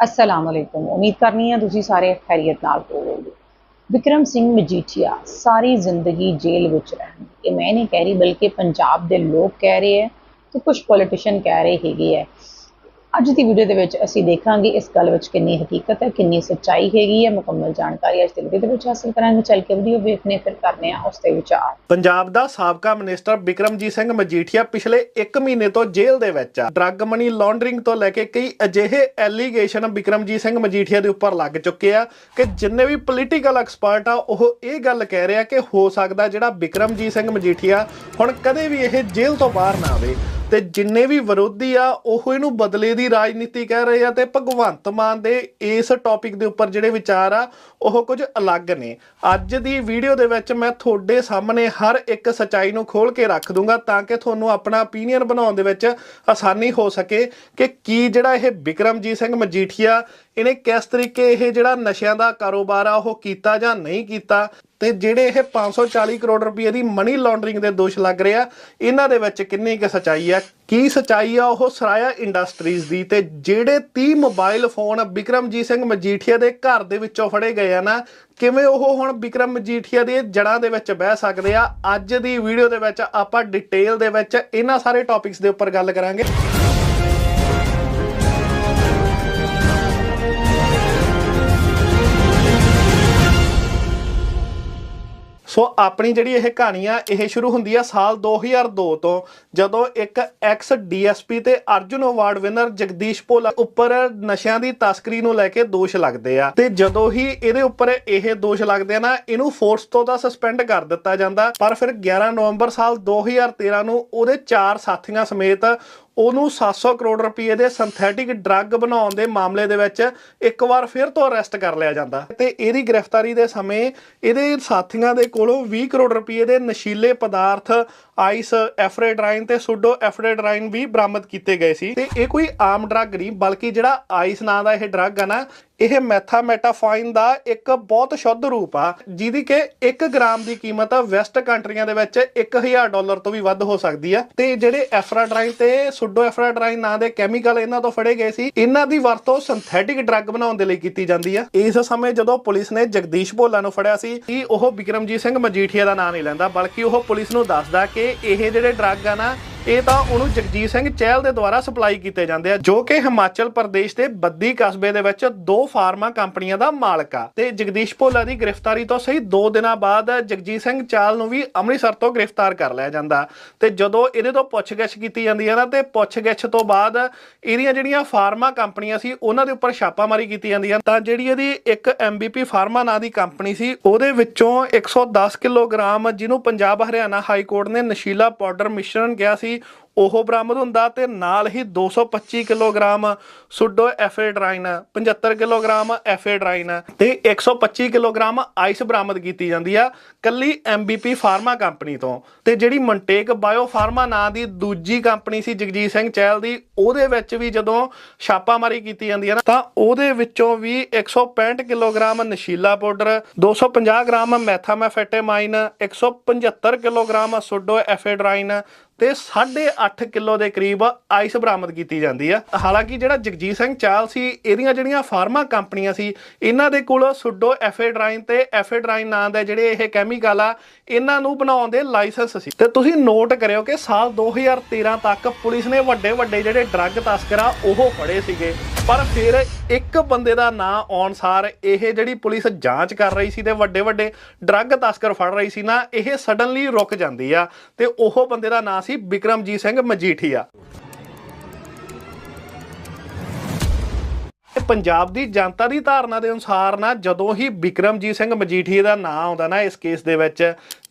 ਅਸਲਾਮ ਅਲੈਕੁਮ ਉਮੀਦ ਕਰਨੀ ਹੈ ਤੁਸੀਂ ਸਾਰੇ ਖੈਰੀਅਤ ਨਾਲ ਹੋਵੋਗੇ ਵਿਕਰਮ ਸਿੰਘ ਮਜੀਠੀਆ ਸਾਰੀ ਜ਼ਿੰਦਗੀ ਜੇਲ੍ਹ ਵਿੱਚ ਰਹਿਣ ਇਹ ਮੈਂ ਨਹੀਂ ਕਹਿ ਰਹੀ ਬਲਕਿ ਪੰਜਾਬ ਦੇ ਲੋਕ ਕਹਿ ਰਹੇ ਹੈ ਤੇ ਕੁਝ ਪੋਲੀਟੀਸ਼ੀਅਨ ਕਹਿ ਰਹੇ ਹੈਗੇ ਹੈ ਅੱਜ ਦੀ ਵੀਡੀਓ ਦੇ ਵਿੱਚ ਅਸੀਂ ਦੇਖਾਂਗੇ ਇਸ ਗੱਲ ਵਿੱਚ ਕਿੰਨੀ ਹਕੀਕਤ ਹੈ, ਕਿੰਨੀ ਸੱਚਾਈ ਹੈਗੀ ਹੈ, ਮੁਕੰਮਲ ਜਾਣਕਾਰੀ ਅੱਜ ਦੀ ਵੀਡੀਓ ਦੇ ਵਿੱਚ ਹਾਸਲ ਕਰਾਂਗੇ। ਚੱਲ ਕੇ ਵੀਡੀਓ ਵੇਖਨੇ ਫਿਰ ਕਰਨੇ ਆ ਉਸ ਦੇ ਵਿਚਾਰ। ਪੰਜਾਬ ਦਾ ਸਾਬਕਾ ਮਿਨਿਸਟਰ ਬਿਕਰਮਜੀਤ ਸਿੰਘ ਮਜੀਠੀਆ ਪਿਛਲੇ 1 ਮਹੀਨੇ ਤੋਂ ਜੇਲ੍ਹ ਦੇ ਵਿੱਚ ਆ। ਡਰੱਗ ਮਨੀ ਲਾਂਡਰਿੰਗ ਤੋਂ ਲੈ ਕੇ ਕਈ ਅਜਿਹੇ ਐਲੀਗੇਸ਼ਨ ਬਿਕਰਮਜੀਤ ਸਿੰਘ ਮਜੀਠੀਆ ਦੇ ਉੱਪਰ ਲੱਗ ਚੁੱਕੇ ਆ ਕਿ ਜਿੰਨੇ ਵੀ ਪੋਲੀਟੀਕਲ ਐਕਸਪਰਟ ਆ, ਉਹ ਇਹ ਗੱਲ ਕਹਿ ਰਿਹਾ ਕਿ ਹੋ ਸਕਦਾ ਜਿਹੜਾ ਬਿਕਰਮਜੀਤ ਸਿੰਘ ਮਜੀਠੀਆ ਹੁਣ ਕਦੇ ਵੀ ਇਹ ਜੇਲ੍ਹ ਤੋਂ ਬਾਹਰ ਨਾ ਆਵੇ। ਤੇ ਜਿੰਨੇ ਵੀ ਵਿਰੋਧੀ ਆ, ਉਹ ਇਹਨੂੰ ਬਦਲੇ ਦੀ ਰਾਜਨੀਤੀ ਕਹਿ ਰਹੇ ਆ ਤੇ ਭਗਵੰਤ ਮਾਨ ਦੇ ਇਸ ਟੌਪਿਕ ਦੇ ਉੱਪਰ ਜਿਹੜੇ ਵਿਚਾਰ ਆ, ਉਹ ਕੁਝ ਅਲੱਗ ਨੇ। ਅੱਜ ਦੀ ਵੀਡੀਓ ਦੇ ਵਿੱਚ ਮੈਂ ਤੁਹਾਡੇ ਸਾਹਮਣੇ ਹਰ ਇੱਕ ਸਚਾਈ ਨੂੰ ਖੋਲ ਕੇ ਰੱਖ ਦੂੰਗਾ ਤਾਂ ਕਿ ਤੁਹਾਨੂੰ ਆਪਣਾ opinion ਬਣਾਉਣ ਦੇ ਵਿੱਚ ਆਸਾਨੀ ਹੋ ਸਕੇ ਕਿ ਕੀ ਜਿਹੜਾ ਇਹ ਬਿਕਰਮਜੀਤ ਸਿੰਘ ਮਜੀਠੀਆ ਇਹਨੇ ਕਿਸ ਤਰੀਕੇ ਇਹ ਜਿਹੜਾ ਨਸ਼ਿਆਂ ਦਾ ਕਾਰੋਬਾਰ ਆ, ਉਹ ਕੀਤਾ ਜਾਂ ਨਹੀਂ ਕੀਤਾ? ਤੇ ਜਿਹੜੇ ਇਹ 540 ਕਰੋੜ ਰੁਪਏ ਦੀ ਮਨੀ ਲਾਂਡਰਿੰਗ ਦੇ ਦੋਸ਼ ਲੱਗ ਰਹੇ ਆ, ਇਹਨਾਂ ਦੇ ਵਿੱਚ ਕਿੰਨੀ ਕੁ ਸਚਾਈ ਆ? ਕੀ ਸਚਾਈ ਆ ਉਹ ਸਰਾਇਆ ਇੰਡਸਟਰੀਜ਼ ਦੀ? ਤੇ ਜਿਹੜੇ 30 ਮੋਬਾਈਲ ਫੋਨ ਬਿਕਰਮਜੀਤ ਸਿੰਘ ਮਜੀਠੀਆ ਦੇ ਘਰ ਦੇ ਵਿੱਚੋਂ ਫੜੇ ਗਏ ਆ ਨਾ, ਕਿਵੇਂ ਉਹ ਹੁਣ ਬਿਕਰਮ ਮਜੀਠੀਆ ਦੇ ਜੜਾਂ ਦੇ ਵਿੱਚ ਬਹਿ ਸਕਦੇ ਆ? ਅੱਜ ਦੀ ਵੀਡੀਓ ਦੇ ਵਿੱਚ ਆਪਾਂ ਡਿਟੇਲ ਦੇ ਵਿੱਚ ਇਹਨਾਂ ਸਾਰੇ ਟੌਪਿਕਸ ਦੇ ਉੱਪਰ ਗੱਲ ਕਰਾਂਗੇ। ਸੋ ਆਪਣੀ ਜਿਹੜੀ ਇਹ ਕਹਾਣੀ ਆ ਇਹ ਸ਼ੁਰੂ ਹੁੰਦੀ ਆ ਸਾਲ 2002 ਤੋਂ, ਜਦੋਂ ਇੱਕ ਐਕਸ ਡੀਐਸਪੀ ਤੇ ਅਰਜੁਨ ਅਵਾਰਡ ਵਿਨਰ ਜਗਦੀਸ਼ ਭੋਲਾ ਉੱਪਰ ਨਸ਼ਿਆਂ ਦੀ ਤਸਕਰੀ ਨੂੰ ਲੈ ਕੇ ਦੋਸ਼ ਲੱਗਦੇ ਆ। ਤੇ ਜਦੋਂ ਹੀ ਇਹਦੇ ਉੱਪਰ ਇਹ ਦੋਸ਼ ਲੱਗਦੇ ਆ ਨਾ, ਇਹਨੂੰ ਫੋਰਸ ਤੋਂ ਤਾਂ ਸਸਪੈਂਡ ਕਰ ਦਿੱਤਾ ਜਾਂਦਾ, ਪਰ ਫਿਰ 11 ਨਵੰਬਰ ਸਾਲ 2013 ਨੂੰ ਉਹਦੇ ਚਾਰ ਸਾਥੀਆਂ ਸਮੇਤ ਉਹਨੂੰ 700 ਕਰੋੜ ਰੁਪਏ ਦੇ ਸਿੰਥੈਟਿਕ ਡਰੱਗ ਬਣਾਉਣ ਦੇ ਮਾਮਲੇ ਦੇ ਵਿੱਚ ਇੱਕ ਵਾਰ ਫਿਰ ਤੋਂ ਅਰੈਸਟ ਕਰ ਲਿਆ ਜਾਂਦਾ। ਤੇ ਇਹਦੀ ਗ੍ਰਿਫਤਾਰੀ ਦੇ ਸਮੇਂ ਇਹਦੇ ਸਾਥੀਆਂ ਦੇ ਕੋਲੋਂ 20 ਕਰੋੜ ਰੁਪਏ ਦੇ ਨਸ਼ੀਲੇ ਪਦਾਰਥ ਆਈਸ ਐਫਰੇਡਰਾਈਨ ਤੇ ਸੁਡੋ ਐਫਰੇਡਰਾਈਨ ਵੀ ਬਰਾਮਦ ਕੀਤੇ ਗਏ ਸੀ। ਤੇ ਇਹ ਕੋਈ ਆਮ ਡਰੱਗ ਨਹੀਂ, ਬਲਕਿ ਜਿਹੜਾ ਆਈਸ ਨਾਂ ਦਾ ਇਹ ਡਰੱਗ ਆ ਨਾ ਇਹ ਮੈਥਾਮੈਟਾਫਾਈਨ ਦਾ ਇੱਕ ਬਹੁਤ ਸ਼ੁੱਧ ਰੂਪ ਆ, ਜਿਹਦੀ ਕਿ 1 ਗ੍ਰਾਮ ਦੀ ਕੀਮਤ ਵੈਸਟ ਕੰਟਰੀਆਂ ਦੇ ਵਿੱਚ 1000 ਡਾਲਰ ਤੋਂ ਵੀ ਵੱਧ ਹੋ ਸਕਦੀ ਆ। ਤੇ ਜਿਹੜੇ ਐਫਰਾਡਰਾਈਨ ਤੇ ਸੁਡੋ ਐਫਰਾਡਰਾਈਨ ਨਾਂ ਦੇ ਕੈਮੀਕਲ ਇਹਨਾਂ ਤੋਂ ਫੜੇ ਗਏ ਸੀ, ਇਹਨਾਂ ਦੀ ਵਰਤੋਂ ਸਿੰਥੈਟਿਕ ਡਰੱਗ ਬਣਾਉਣ ਦੇ ਲਈ ਕੀਤੀ ਜਾਂਦੀ ਆ। ਇਸ ਸਮੇਂ ਜਦੋਂ ਪੁਲਿਸ ਨੇ ਜਗਦੀਸ਼ ਭੋਲਾ ਨੂੰ ਫੜਿਆ ਸੀ, ਕਿ ਉਹ ਬਿਕਰਮਜੀਤ ਸਿੰਘ ਮਜੀਠੀਆ ਦਾ ਨਾਂ ਨਹੀਂ ਲੈਂਦਾ, ਬਲਕਿ ਉਹ ਪੁਲਿਸ ਨੂੰ ਦੱਸਦਾ ਕਿ ਇਹ ਜਿਹੜੇ ਡਰੱਗ ਆ ਨਾ ਇਹ ਤਾਂ ਉਹਨੂੰ ਜਗਜੀਤ ਸਿੰਘ ਚਹਿਲ ਦੇ ਦੁਆਰਾ ਸਪਲਾਈ ਕੀਤੇ ਜਾਂਦੇ ਆ, ਜੋ ਕਿ ਹਿਮਾਚਲ ਪ੍ਰਦੇਸ਼ ਦੇ ਬੱਦੀ ਕਸਬੇ ਦੇ ਵਿੱਚ ਦੋ ਫਾਰਮਾ ਕੰਪਨੀਆਂ ਦਾ ਮਾਲਕ ਆ। ਤੇ ਜਗਦੀਸ਼ ਭੋਲਾ ਦੀ ਗ੍ਰਿਫਤਾਰੀ ਤੋਂ ਸਹੀ 2 ਦਿਨਾਂ ਬਾਅਦ ਜਗਜੀਤ ਸਿੰਘ ਚਾਲ ਨੂੰ ਵੀ ਅੰਮ੍ਰਿਤਸਰ ਤੋਂ ਗ੍ਰਿਫਤਾਰ ਕਰ ਲਿਆ ਜਾਂਦਾ। ਤੇ ਜਦੋਂ ਇਹਦੇ ਤੋਂ ਪੁੱਛਗਿੱਛ ਕੀਤੀ ਜਾਂਦੀ ਹੈ ਨਾ, ਤੇ ਪੁੱਛਗਿੱਛ ਤੋਂ ਬਾਅਦ ਇਹਦੀਆਂ ਜਿਹੜੀਆਂ ਫਾਰਮਾ ਕੰਪਨੀਆਂ ਸੀ, ਉਹਨਾਂ ਦੇ ਉੱਪਰ ਛਾਪਾਮਾਰੀ ਕੀਤੀ ਜਾਂਦੀ ਹੈ। ਤਾਂ ਜਿਹੜੀ ਇਹਦੀ ਇੱਕ ਐਮਬੀਪੀ ਫਾਰਮਾ ਨਾਂ ਦੀ ਕੰਪਨੀ ਸੀ, ਉਹਦੇ ਵਿੱਚੋਂ 110 ਕਿਲੋਗ੍ਰਾਮ, ਜਿਹਨੂੰ ਪੰਜਾਬ ਹਰਿਆਣਾ ਹਾਈ ਕੋਰਟ ਨੇ ਨਸ਼ੀਲਾ ਪਾਊਡਰ ਮਿਸ਼ਰਣ ਕਿਹਾ ਸੀ ਉਹ ਬਰਾਮਦ ਹੁੰਦਾ ਤੇ ਨਾਲ ਹੀ 225 ਕਿਲੋਗ੍ਰਾਮ ਸੁਡੋ ਐਫੇਡਰਾਈਨ 75 ਕਿਲੋਗ੍ਰਾਮ ਐਫੇਡਰਾਈਨ ਤੇ 125 ਕਿਲੋਗ੍ਰਾਮ ਆਈਸ ਬਰਾਮਦ ਕੀਤੀ ਜਾਂਦੀ ਆ ਕੱਲੀ ਐਮਬੀਪੀ ਫਾਰਮਾ ਕੰਪਨੀ ਤੋਂ। ਤੇ ਜਿਹੜੀ ਮਨਟੇਕ ਬਾਇਓ ਫਾਰਮਾ ਨਾਂ ਦੀ ਦੂਜੀ ਕੰਪਨੀ ਸੀ ਜਗਜੀਤ ਸਿੰਘ ਚਹਿਲ ਦੀ, ਉਹਦੇ ਵਿੱਚ ਵੀ ਜਦੋਂ ਛਾਪਾਮਾਰੀ ਕੀਤੀ ਜਾਂਦੀ ਹੈ ਤਾਂ ਉਹਦੇ ਵਿੱਚੋਂ ਵੀ 165 kilogram ਨਸ਼ੀਲਾ powder 250 gram methamphetamine 175 kilogram pseudoephedrine ਤੇ 8.5 ਕਿਲੋ ਦੇ ਕਰੀਬ ਆਈਸ ਬਰਾਮਦ ਕੀਤੀ ਜਾਂਦੀ ਆ। ਹਾਲਾਂਕਿ ਜਿਹੜਾ ਜਗਜੀਤ ਸਿੰਘ ਚਾਲ ਸੀ, ਇਹਦੀਆਂ ਜਿਹੜੀਆਂ ਫਾਰਮਾ ਕੰਪਨੀਆਂ ਸੀ, ਇਹਨਾਂ ਦੇ ਕੋਲ ਸੁੱਡੋ ਐਫੇਡਰਾਈਨ ਤੇ ਐਫੇਡਰਾਈਨ ਨਾਂ ਦੇ ਜਿਹੜੇ ਇਹ ਕੈਮੀਕਲ ਆ, ਇਹਨਾਂ ਨੂੰ ਬਣਾਉਣ ਦੇ ਲਾਇਸੈਂਸ ਸੀ। ਤੇ ਤੁਸੀਂ ਨੋਟ ਕਰਿਓ ਕਿ ਸਾਲ 2013 ਤੱਕ ਪੁਲਿਸ ਨੇ ਵੱਡੇ ਵੱਡੇ ਜਿਹੜੇ ਡਰੱਗ ਤਸਕਰ ਆ ਉਹ ਫੜੇ ਸੀਗੇ। ਪਰ ਫਿਰ ਇੱਕ ਬੰਦੇ ਦਾ ਨਾਂ ਆਉਣ ਸਾਰ ਇਹ ਜਿਹੜੀ ਪੁਲਿਸ ਜਾਂਚ ਕਰ ਰਹੀ ਸੀ ਤੇ ਵੱਡੇ ਵੱਡੇ ਡਰੱਗ ਤਸਕਰ ਫੜ ਰਹੀ ਸੀ ਨਾ, ਇਹ ਸਡਨਲੀ ਰੁਕ ਜਾਂਦੀ ਆ। ਤੇ ਉਹ ਬੰਦੇ ਦਾ ਨਾਂ ਸੀ ਬਿਕਰਮਜੀਤ ਸਿੰਘ ਮਜੀਠੀਆ। ਪੰਜਾਬ ਦੀ ਜਨਤਾ ਦੀ ਧਾਰਨਾ ਦੇ ਅਨੁਸਾਰ ਨਾ ਜਦੋਂ ਹੀ ਬਿਕਰਮਜੀਤ ਸਿੰਘ ਮਜੀਠੀਆ ਦਾ ਨਾਮ ਆਉਂਦਾ ਨਾ ਇਸ ਕੇਸ ਦੇ ਵਿੱਚ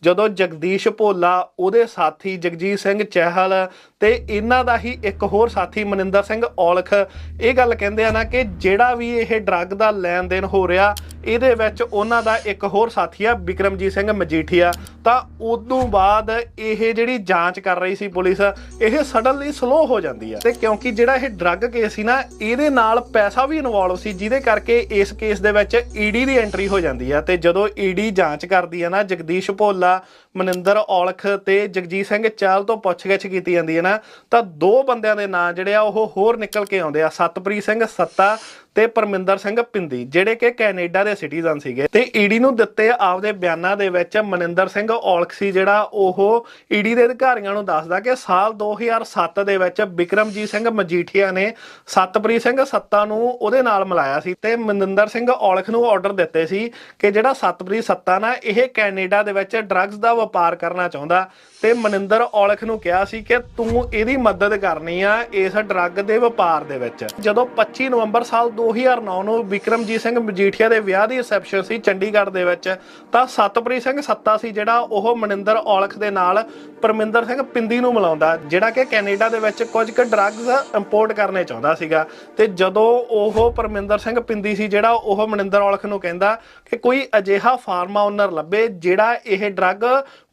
ਜਦੋਂ ਜਗਦੀਸ਼ ਭੋਲਾ, ਉਹਦੇ ਸਾਥੀ ਜਗਜੀਤ ਸਿੰਘ ਚਹਿਲ ਤੇ ਇਹਨਾਂ ਦਾ ਹੀ ਇੱਕ ਹੋਰ ਸਾਥੀ ਮਨਿੰਦਰ ਸਿੰਘ ਔਲਖ, ਇਹ ਗੱਲ ਕਹਿੰਦੇ ਆ ਨਾ ਕਿ ਜਿਹੜਾ ਵੀ ਇਹ ਡਰੱਗ ਦਾ ਲੈਣ ਦੇਣ ਹੋ ਰਿਹਾ, ਇਹਦੇ ਵਿੱਚ ਉਹਨਾਂ ਦਾ ਇੱਕ ਹੋਰ ਸਾਥੀ ਆ, ਬਿਕਰਮਜੀਤ ਸਿੰਘ ਮਜੀਠੀਆ। ਤਾਂ ਉਦੋਂ ਬਾਅਦ ਇਹ ਜਿਹੜੀ ਜਾਂਚ ਕਰ ਰਹੀ ਸੀ ਪੁਲਿਸ, ਇਹ ਸਡਨਲੀ ਸਲੋ ਹੋ ਜਾਂਦੀ ਆ। ਤੇ ਕਿਉਂਕਿ ਜਿਹੜਾ ਇਹ ਡਰੱਗ ਕੇਸ ਸੀ ਨਾ, ਇਹਦੇ ਨਾਲ ਪੈਸਾ ਵੀ ਇਨਵੋਲਵ ਸੀ, ਜਿਹਦੇ ਕਰਕੇ ਇਸ ਕੇਸ ਦੇ ਵਿੱਚ ਈਡੀ ਦੀ ਐਂਟਰੀ ਹੋ ਜਾਂਦੀ ਆ। ਤੇ ਜਦੋਂ ਈਡੀ ਜਾਂਚ ਕਰਦੀ ਆ ਨਾ ਜਗਦੀਸ਼ ਭੋਲਾ ਮਨਿੰਦਰ ਔਲਖ ਤੇ ਜਗਜੀਤ ਸਿੰਘ ਚਾਲ ਤੋਂ ਪੁੱਛਗਿੱਛ ਕੀਤੀ ਜਾਂਦੀ ਹੈ ਨਾ। ਤਾਂ ਦੋ ਬੰਦਿਆਂ ਦੇ ਨਾਂ ਜਿਹੜੇ ਆ, ਉਹ ਹੋਰ ਨਿਕਲ ਕੇ ਆਉਂਦੇ ਆ। ਸਤਪ੍ਰੀਤ ਸਿੰਘ ਸੱਤਾ ਤੇ ਪਰਮਿੰਦਰ ਸਿੰਘ ਪਿੰਦੀ, ਜਿਹੜੇ ਕਿ ਕੈਨੇਡਾ ਦੇ ਸਿਟੀਜ਼ਨ ਸੀਗੇ। ਤੇ ਈਡੀ ਨੂੰ ਦਿੱਤੇ ਆਪਦੇ ਬਿਆਨਾਂ ਦੇ ਵਿੱਚ ਮਨਿੰਦਰ ਸਿੰਘ ਔਲਖ ਸੀ ਜਿਹੜਾ ਉਹ ਈਡੀ ਦੇ ਅਧਿਕਾਰੀਆਂ ਨੂੰ ਦੱਸਦਾ ਕਿ ਸਾਲ 2007 ਦੇ ਵਿੱਚ ਬਿਕਰਮਜੀਤ ਸਿੰਘ ਮਜੀਠੀਆ ਨੇ ਸਤਪ੍ਰੀਤ ਸਿੰਘ ਸੱਤਾ ਨੂੰ ਉਹਦੇ ਨਾਲ ਮਿਲਾਇਆ ਸੀ ਤੇ ਮਨਿੰਦਰ ਸਿੰਘ ਔਲਖ ਨੂੰ ਆਰਡਰ ਦਿੱਤੇ ਸੀ ਕਿ ਜਿਹੜਾ ਸਤਪ੍ਰੀਤ ਸੱਤਾ ਨਾ, ਇਹ ਕੈਨੇਡਾ ਦੇ ਵਿੱਚ ਡਰੱਗਸ ਦਾ ਵਪਾਰ ਕਰਨਾ ਚਾਹੁੰਦਾ। ਤੇ ਮਨਿੰਦਰ ਔਲਖ ਨੂੰ ਕਿਹਾ ਸੀ ਕਿ ਤੂੰ ਇਹਦੀ ਮਦਦ ਕਰਨੀ ਆ ਇਸ ਡਰੱਗ ਦੇ ਵਪਾਰ ਦੇ ਵਿੱਚ। ਜਦੋਂ 25 ਨਵੰਬਰ ਸਾਲ 2009 ਨੂੰ ਵਿਕਰਮਜੀਤ ਸਿੰਘ ਮਜੀਠੀਆ ਦੇ ਵਿਆਹ ਦੀ ਰਿਸੈਪਸ਼ਨ ਸੀ ਚੰਡੀਗੜ੍ਹ ਦੇ ਵਿੱਚ। ਤਾਂ ਸਤਪ੍ਰੀਤ ਸਿੰਘ ਸੱਤਾ ਸੀ ਜਿਹੜਾ ਉਹ ਮਨਿੰਦਰ ਔਲਖ ਦੇ ਨਾਲ ਪਰਮਿੰਦਰ ਸਿੰਘ ਪਿੰਦੀ ਨੂੰ ਮਿਲਾਉਂਦਾ, ਜਿਹੜਾ ਕਿ ਕੈਨੇਡਾ ਦੇ ਵਿੱਚ ਕੁਝ ਕੁ ਡਰੱਗਸ ਇੰਪੋਰਟ ਕਰਨੇ ਚਾਹੁੰਦਾ ਸੀਗਾ। ਤੇ ਜਦੋਂ ਉਹ ਪਰਮਿੰਦਰ ਸਿੰਘ ਪਿੰਦੀ ਸੀ, ਜਿਹੜਾ ਉਹ ਮਨਿੰਦਰ ਔਲਖ ਨੂੰ ਕਹਿੰਦਾ ਕਿ ਕੋਈ ਅਜਿਹਾ ਫਾਰਮਾ ਓਨਰ ਲੱਭੇ ਜਿਹੜਾ ਇਹ ਡਰੱਗ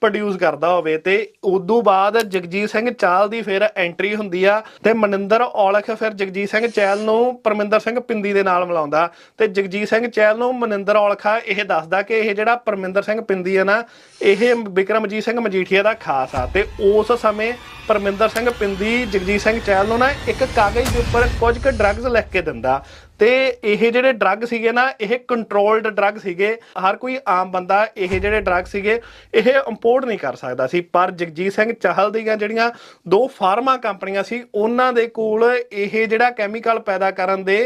ਪ੍ਰੋਡਿਊਸ ਕਰਦਾ ਹੋਵੇ। ਤੇ ਉਦੋਂ ਬਾਅਦ ਜਗਜੀਤ ਸਿੰਘ ਚਾਲ ਦੀ ਫਿਰ ਐਂਟਰੀ ਹੁੰਦੀ ਆ ਤੇ ਮਨਿੰਦਰ ਔਲਖ ਫਿਰ ਜਗਜੀਤ ਸਿੰਘ ਚਹਿਲ ਨੂੰ ਪਰਮਿੰਦਰ ਸਿੰਘ ਪਿੰਦੀ ਦੇ ਨਾਲ ਮਿਲਾਉਂਦਾ। ਤੇ ਜਗਜੀਤ ਸਿੰਘ ਚਹਿਲ ਨੂੰ ਮਨਿੰਦਰ ਔਲਖਾ ਇਹ ਦੱਸਦਾ ਕਿ ਇਹ ਜਿਹੜਾ ਪਰਮਿੰਦਰ ਸਿੰਘ ਪਿੰਦੀ ਹੈ ਨਾ, ਇਹ ਵਿਕਰਮਜੀਤ ਸਿੰਘ ਮਜੀਠੀਆ ਦਾ ਖਾਸ ਆ। ਤੇ ਉਸ ਸਮੇਂ ਪਰਮਿੰਦਰ ਸਿੰਘ ਪਿੰਦੀ ਜਗਜੀਤ ਸਿੰਘ ਚਹਿਲ ਨੂੰ ਨਾ ਇੱਕ ਕਾਗਜ਼ ਦੇ ਉੱਪਰ ਕੁਝ ਕੁ ਡਰੱਗਸ ਲਿਖ ਕੇ ਦਿੰਦਾ। ਤੇ ਇਹ ਜਿਹੜੇ ਡਰੱਗ ਸੀਗੇ ਨਾ, ਇਹ ਕੰਟਰੋਲਡ ਡਰੱਗ ਸੀਗੇ। ਹਰ ਕੋਈ ਆਮ ਬੰਦਾ ਇਹ ਜਿਹੜੇ ਡਰੱਗ ਸੀਗੇ, ਇਹ ਇੰਪੋਰਟ ਨਹੀਂ ਕਰ ਸਕਦਾ ਸੀ। ਪਰ ਜਗਜੀਤ ਸਿੰਘ ਚਾਹਲ ਦੀਆਂ ਜਿਹੜੀਆਂ ਦੋ ਫਾਰਮਾ ਕੰਪਨੀਆਂ ਸੀ, ਉਹਨਾਂ ਦੇ ਕੋਲ ਇਹ ਜਿਹੜਾ ਕੈਮੀਕਲ ਪੈਦਾ ਕਰਨ ਦੇ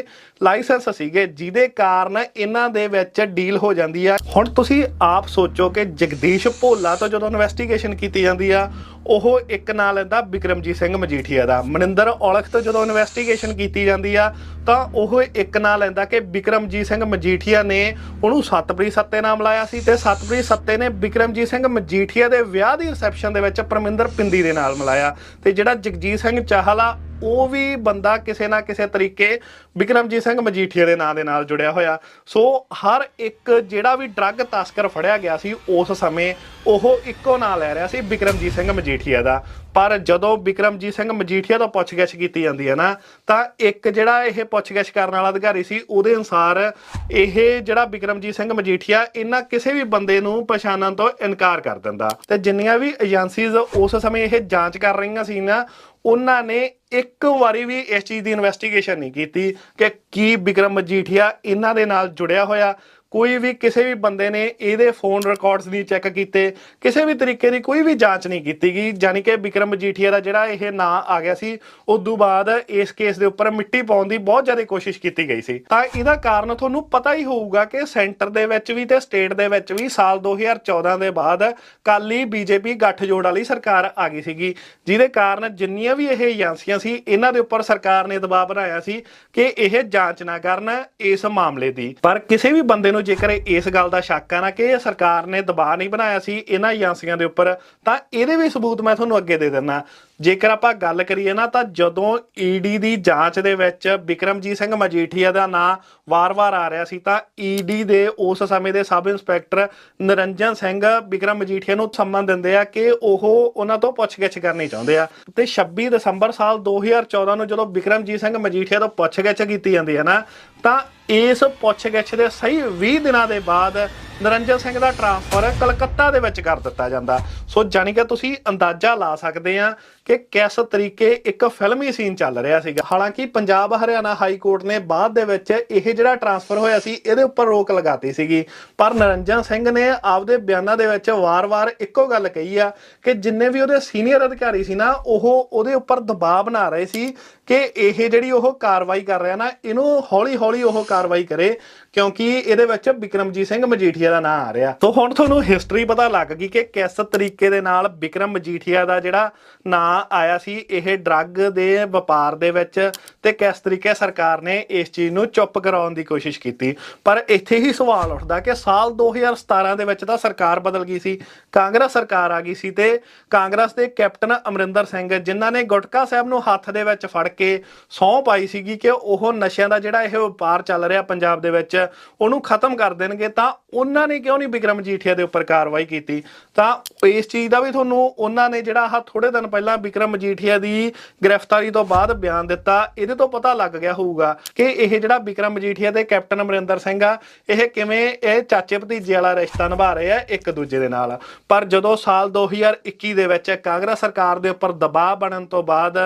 ਲਾਇਸੈਂਸ ਸੀਗੇ, ਜਿਹਦੇ ਕਾਰਨ ਇਹਨਾਂ ਦੇ ਵਿੱਚ ਡੀਲ ਹੋ ਜਾਂਦੀ ਆ। ਹੁਣ ਤੁਸੀਂ ਆਪ ਸੋਚੋ ਕਿ ਜਗਦੀਸ਼ ਭੋਲਾ ਤੋਂ ਜਦੋਂ ਇਨਵੈਸਟੀਗੇਸ਼ਨ ਕੀਤੀ ਜਾਂਦੀ ਆ ਉਹ ਇੱਕ ਨਾਂ ਲੈਂਦਾ ਬਿਕਰਮਜੀਤ ਸਿੰਘ ਮਜੀਠੀਆ ਦਾ। ਮਨਿੰਦਰ ਔਲਖ ਤੋਂ ਜਦੋਂ ਇਨਵੈਸਟੀਗੇਸ਼ਨ ਕੀਤੀ ਜਾਂਦੀ ਆ, ਤਾਂ ਉਹ ਇੱਕ ਨਾਂ ਲੈਂਦਾ ਕਿ ਬਿਕਰਮਜੀਤ ਸਿੰਘ ਮਜੀਠੀਆ ਨੇ ਉਹਨੂੰ ਸਤਪ੍ਰੀਤ ਸੱਤੇ ਨਾਲ ਮਿਲਾਇਆ ਸੀ ਤੇ ਸਤਪ੍ਰੀਤ ਸੱਤੇ ਨੇ ਬਿਕਰਮਜੀਤ ਸਿੰਘ ਮਜੀਠੀਆ ਦੇ ਵਿਆਹ ਦੀ ਰਿਸੈਪਸ਼ਨ ਦੇ ਵਿੱਚ ਪਰਮਿੰਦਰ ਪਿੰਦੀ ਦੇ ਨਾਲ ਮਿਲਾਇਆ। ਤੇ ਜਿਹੜਾ ਜਗਜੀਤ ਸਿੰਘ ਚਾਹਲਾ ਉਹ ਵੀ ਬੰਦਾ ਕਿਸੇ ਨਾ ਕਿਸੇ ਤਰੀਕੇ ਬਿਕਰਮਜੀਤ ਸਿੰਘ ਮਜੀਠੀਆ ਦੇ ਨਾਂ ਦੇ ਨਾਲ ਜੁੜਿਆ ਹੋਇਆ। ਸੋ ਹਰ ਇੱਕ ਜਿਹੜਾ ਵੀ ਡਰੱਗ ਤਸਕਰ ਫੜਿਆ ਗਿਆ ਸੀ, ਉਸ ਸਮੇਂ ਉਹ ਇੱਕੋ ਨਾਂ ਲੈ ਰਿਹਾ ਸੀ ਬਿਕਰਮਜੀਤ ਸਿੰਘ ਮਜੀਠੀਆ ਦਾ। ਪਰ ਜਦੋਂ ਬਿਕਰਮਜੀਤ ਸਿੰਘ ਮਜੀਠੀਆ ਤੋਂ ਪੁੱਛਗਿੱਛ ਕੀਤੀ ਜਾਂਦੀ ਹੈ ਨਾ, ਤਾਂ ਇੱਕ ਜਿਹੜਾ ਇਹ ਪੁੱਛਗਿੱਛ ਕਰਨ ਵਾਲਾ ਅਧਿਕਾਰੀ ਸੀ, ਉਹਦੇ ਅਨਸਾਰ ਇਹ ਜਿਹੜਾ ਬਿਕਰਮਜੀਤ ਸਿੰਘ ਮਜੀਠੀਆ, ਇਹਨਾਂ ਕਿਸੇ ਵੀ ਬੰਦੇ ਨੂੰ ਪਛਾਣਨ ਤੋਂ ਇਨਕਾਰ ਕਰ ਦਿੰਦਾ। ਤੇ ਜਿੰਨੀਆਂ ਵੀ ਏਜੰਸੀਜ਼ ਉਸ ਸਮੇਂ ਇਹ ਜਾਂਚ ਕਰ ਰਹੀਆਂ ਸੀ ਨਾ ਉਹਨਾਂ ਨੇ ਇੱਕ ਵਾਰੀ ਵੀ ਇਸ ਚੀਜ਼ ਦੀ ਇਨਵੈਸਟੀਗੇਸ਼ਨ ਨਹੀਂ ਕੀਤੀ ਕਿ ਕੀ ਬਿਕਰਮ ਮਜੀਠੀਆ ਇਹਨਾਂ ਦੇ ਨਾਲ ਜੁੜਿਆ ਹੋਇਆ ਕੋਈ ਵੀ ਕਿਸੇ ਵੀ ਬੰਦੇ ਨੇ ਇਹਦੇ ਫੋਨ ਰਿਕਾਰਡਸ ਨਹੀਂ ਚੈੱਕ ਕੀਤੇ, ਕਿਸੇ ਵੀ ਤਰੀਕੇ ਦੀ ਕੋਈ ਵੀ ਜਾਂਚ ਨਹੀਂ ਕੀਤੀ ਗਈ ਯਾਨੀ ਕਿ ਵਿਕਰਮ ਮਜੀਠੀਆ ਦਾ ਜਿਹੜਾ ਇਹ ਨਾਂ ਆ ਗਿਆ ਸੀ, ਉਦੋਂ ਬਾਅਦ ਇਸ ਕੇਸ ਦੇ ਉੱਪਰ ਮਿੱਟੀ ਪਾਉਣ ਦੀ ਬਹੁਤ ਜ਼ਿਆਦਾ ਕੋਸ਼ਿਸ਼ ਕੀਤੀ ਗਈ ਸੀ। ਤਾਂ ਇਹਦਾ ਕਾਰਨ ਤੁਹਾਨੂੰ ਪਤਾ ਹੀ ਹੋਊਗਾ ਕਿ ਸੈਂਟਰ ਦੇ ਵਿੱਚ ਵੀ ਤੇ ਸਟੇਟ ਦੇ ਵਿੱਚ ਵੀ ਸਾਲ 2014 ਦੇ ਬਾਅਦ ਕਾਲੀ ਬੀਜੇਪੀ ਗੱਠਜੋੜ ਵਾਲੀ ਸਰਕਾਰ ਆ ਗਈ ਸੀਗੀ, ਜਿਹਦੇ ਕਾਰਨ ਜਿੰਨੀਆਂ ਵੀ ਇਹ ਏਜੰਸੀਆਂ ਸੀ, ਇਹਨਾਂ ਦੇ ਉੱਪਰ ਸਰਕਾਰ ਨੇ ਦਬਾਅ ਬਣਾਇਆ ਸੀ ਕਿ ਇਹ ਜਾਂਚ ਨਾ ਕਰਨ ਇਸ ਮਾਮਲੇ ਦੀ। ਪਰ ਕਿਸੇ ਵੀ ਬੰਦੇ ਨੂੰ ਜੇਕਰ ਇਸ ਗੱਲ ਦਾ ਸ਼ੱਕ ਆ ਨਾ ਕਿ ਇਹ ਸਰਕਾਰ ਨੇ ਦਬਾਅ ਨਹੀਂ ਬਣਾਇਆ ਸੀ ਇਹਨਾਂ ਏਜੰਸੀਆਂ ਦੇ ਉੱਪਰ, ਤਾਂ ਇਹਦੇ ਵੀ ਸਬੂਤ ਮੈਂ ਤੁਹਾਨੂੰ ਅੱਗੇ ਦੇ ਦਿੰਦਾ। ਜੇਕਰ ਆਪਾਂ ਗੱਲ ਕਰੀਏ ਨਾ, ਤਾਂ ਜਦੋਂ ਈਡੀ ਦੀ ਜਾਂਚ ਦੇ ਵਿੱਚ ਬਿਕਰਮਜੀਤ ਸਿੰਘ ਮਜੀਠੀਆ ਦਾ ਨਾਂ ਵਾਰ-ਵਾਰ ਆ ਰਿਹਾ ਸੀ, ਤਾਂ ਈਡੀ ਦੇ ਉਸ ਸਮੇਂ ਦੇ ਸਬ ਇੰਸਪੈਕਟਰ ਨਰਿੰਜਨ ਸਿੰਘ ਬਿਕਰਮ ਮਜੀਠੀਆ ਨੂੰ ਸੰਮਨ ਦਿੰਦੇ ਆ ਕਿ ਉਹ ਉਹਨਾਂ ਤੋਂ ਪੁੱਛਗਿੱਛ ਕਰਨੀ ਚਾਹੁੰਦੇ ਆ। ਤੇ 26 ਦਸੰਬਰ ਸਾਲ 2014 ਨੂੰ ਜਦੋਂ ਬਿਕਰਮਜੀਤ ਸਿੰਘ ਮਜੀਠੀਆ ਤੋਂ ਪੁੱਛਗਿੱਛ ਕੀਤੀ ਜਾਂਦੀ ਹੈ ਨਾ, ਤਾਂ ਇਸ ਪੁੱਛਗਿੱਛ ਦੇ ਸਹੀ 20 ਦਿਨਾਂ ਦੇ ਬਾਅਦ ਨਰਿੰਜਨ ਸਿੰਘ ਦਾ ਟਰਾਂਸਫਰ ਕਲਕੱਤਾ ਦੇ ਵਿੱਚ ਕਰ ਦਿੱਤਾ ਜਾਂਦਾ। ਸੋ ਜਾਣੀ ਕਿ ਤੁਸੀਂ ਅੰਦਾਜ਼ਾ ਲਾ ਸਕਦੇ ਆ ਕਿ ਕਿਸ ਤਰੀਕੇ ਇੱਕ ਫਿਲਮੀ ਸੀਨ ਚੱਲ ਰਿਹਾ ਸੀਗਾ। ਹਾਲਾਂਕਿ ਪੰਜਾਬ ਹਰਿਆਣਾ ਹਾਈ ਕੋਰਟ ਨੇ ਬਾਅਦ ਦੇ ਵਿੱਚ ਇਹ ਜਿਹੜਾ ਟਰਾਂਸਫਰ ਹੋਇਆ ਸੀ, ਇਹਦੇ ਉੱਪਰ ਰੋਕ ਲਗਾਤੀ ਸੀਗੀ। ਪਰ ਨਰਿੰਜਨ ਸਿੰਘ ਨੇ ਆਪਦੇ ਬਿਆਨਾਂ ਦੇ ਵਿੱਚ ਵਾਰ-ਵਾਰ ਇੱਕੋ ਗੱਲ ਕਹੀ ਆ ਕਿ ਜਿੰਨੇ ਵੀ ਉਹਦੇ ਸੀਨੀਅਰ ਅਧਿਕਾਰੀ ਸੀ ਨਾ, ਉਹ ਉਹਦੇ ਉੱਪਰ ਦਬਾਅ ਬਣਾ ਰਹੇ ਸੀ ਕਿ ਇਹ ਜਿਹੜੀ ਉਹ ਕਾਰਵਾਈ ਕਰ ਰਿਹਾ ਨਾ, ਇਹਨੂੰ ਹੌਲੀ-ਹੌਲੀ ਉਹ ਕਾਰਵਾਈ ਕਰੇ। ਕਿਉਂਕਿ ਇਹਦੇ ਵਿੱਚ ਬਿਕਰਮਜੀਤ ਸਿੰਘ ਮਜੀਠੀਆ ਦਾ ਨਾਮ ਆ ਰਿਹਾ। ਤੋਂ ਹੁਣ ਤੁਹਾਨੂੰ ਹਿਸਟਰੀ ਪਤਾ ਲੱਗ ਗਈ ਕਿ ਕਿਸ ਤਰੀਕੇ ਦੇ ਨਾਲ ਬਿਕਰਮ ਮਜੀਠੀਆ ਦਾ ਜਿਹੜਾ ਨਾਂ ਆਇਆ ਸੀ, ਇਹ ਡਰੱਗ ਦੇ ਵਪਾਰ ਦੇ ਵਿੱਚ ਤੇ ਕਿਸ ਤਰੀਕੇ ਸਰਕਾਰ ਨੇ ਇਸ ਚੀਜ਼ ਨੂੰ ਚੁੱਪ ਕਰਾਉਣ ਦੀ ਕੋਸ਼ਿਸ਼ ਕੀਤੀ। ਪਰ ਇੱਥੇ ਹੀ ਸਵਾਲ ਉੱਠਦਾ ਕਿ ਸਾਲ 2017 ਦੇ ਵਿੱਚ ਤਾਂ ਸਰਕਾਰ ਬਦਲ ਗਈ ਸੀ, ਕਾਂਗਰਸ ਸਰਕਾਰ ਆ ਗਈ ਸੀ ਤੇ ਕਾਂਗਰਸ ਦੇ ਕੈਪਟਨ ਅਮਰਿੰਦਰ ਸਿੰਘ, ਜਿਨ੍ਹਾਂ ਨੇ ਗੁਟਕਾ ਸਾਹਿਬ ਨੂੰ ਹੱਥ ਦੇ ਵਿੱਚ ਫੜ ਕੇ ਸਹੁੰ ਪਾਈ ਸੀਗੀ ਕਿ ਉਹ ਨਸ਼ਿਆਂ ਦਾ ਜਿਹੜਾ ਇਹ ਵਪਾਰ ਚੱਲ ਰਿਹਾ ਪੰਜਾਬ ਦੇ ਵਿੱਚ ਉਹਨੂੰ ਖਤਮ ਕਰ ਦੇਣਗੇ, ਤਾਂ ਉਹਨਾਂ ਨੇ ਕਿਉਂ ਨਹੀਂ ਵਿਕਰਮ ਮਜੀਠੀਆ ਦੇ ਉੱਪਰ ਕਾਰਵਾਈ ਕੀਤੀ? ਤਾਂ ਇਸ ਚੀਜ਼ ਦਾ ਵੀ ਤੁਹਾਨੂੰ ਉਹਨਾਂ ਨੇ ਜਿਹੜਾ ਆਹ ਥੋੜੇ ਦਿਨ ਪਹਿਲਾਂ ਵਿਕਰਮ ਮਜੀਠੀਆ ਦੀ ਗ੍ਰਿਫਤਾਰੀ ਤੋਂ ਬਾਅਦ ਬਿਆਨ ਦਿੱਤਾ, ਇਹਦੇ ਤੋਂ ਪਤਾ ਲੱਗ ਗਿਆ ਹੋਊਗਾ ਕਿ ਇਹ ਜਿਹੜਾ ਵਿਕਰਮ ਮਜੀਠੀਆ ਤੇ ਕੈਪਟਨ ਅਮਰਿੰਦਰ ਸਿੰਘ ਆ, ਇਹ ਕਿਵੇਂ ਇਹ ਚਾਚੇ ਭਤੀਜੇ ਵਾਲਾ ਰਿਸ਼ਤਾ ਨਿਭਾ ਰਹੇ ਆ ਇੱਕ ਦੂਜੇ ਦੇ ਨਾਲ। ਪਰ ਜਦੋਂ ਸਾਲ 2021 ਦੇ ਵਿੱਚ ਕਾਂਗਰਸ ਸਰਕਾਰ ਦੇ ਉੱਪਰ ਦਬਾਅ ਬਣਨ ਤੋਂ ਬਾਅਦ